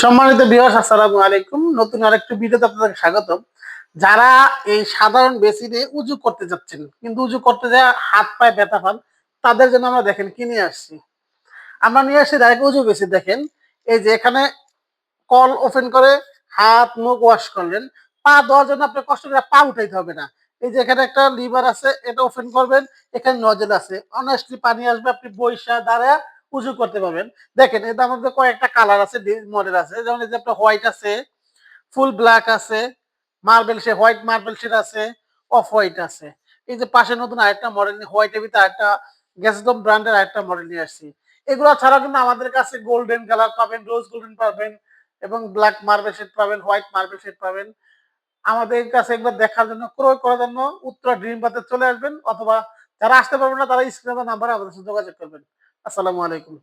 সম্মানিত বিহার আসসালামু আলাইকুম। নতুন আরেকটি ভিডিওতে আপনাদের স্বাগতম। যারা এই সাধারণ বেসিনে উজু করতে যাচ্ছেন, কিন্তু উজু করতে যায় হাত পায়ে ব্যথা পান, তাদের জন্য আমরা দেখেন কি নিয়ে আসছি। আমরা নিয়ে আসছি ডাইরেক্ট উজু বেসিন দেখেন। এই যে এখানে কল ওপেন করে হাত, মুখ ওয়াশ করলেন। পা দেওয়ার জন্য আপনার কষ্ট করে পা উঠাইতে হবে না। এই যে এখানে একটা লিভার আছে, এটা ওপেন করবেন। এখানে নজল আছে। অনেস্টলি পানি আসবে, আপনি বৈশা দাঁড়া উজু করতে পারবেন। দেখেন এটার মধ্যে কয়েকটা কালার আছে মডেল আছে। যেমন আপনার হোয়াইট আছে ফুল ব্ল্যাক আছে মার্বেল সে হোয়াইট মার্বেল শেড আছে অফ হোয়াইট আছে। এই যে পাশে নতুন আরেকটা মডেল নিয়ে হোয়াইটের ভিতরে আরেকটা গ্যাসডম ব্র্যান্ডের আরেকটা মডেল নিয়ে আসছি। এগুলো ছাড়া কিন্তু আমাদের কাছে গোল্ডেন কালার পাবেন রোজ গোল্ডেন পাবেন এবং ব্ল্যাক মার্বেল শেড পাবেন হোয়াইট মার্বেল শেড পাবেন। আমাদের কাছে একবার দেখার জন্য ক্রয় করার জন্য উত্তরা ড্রিম বাতে চলে আসবেন অথবা যারা আসতে পারবেন না, তারা স্ক্রিনে নাম্বারে আমাদের সাথে যোগাযোগ করবেন। আসসালামু আলাইকুম।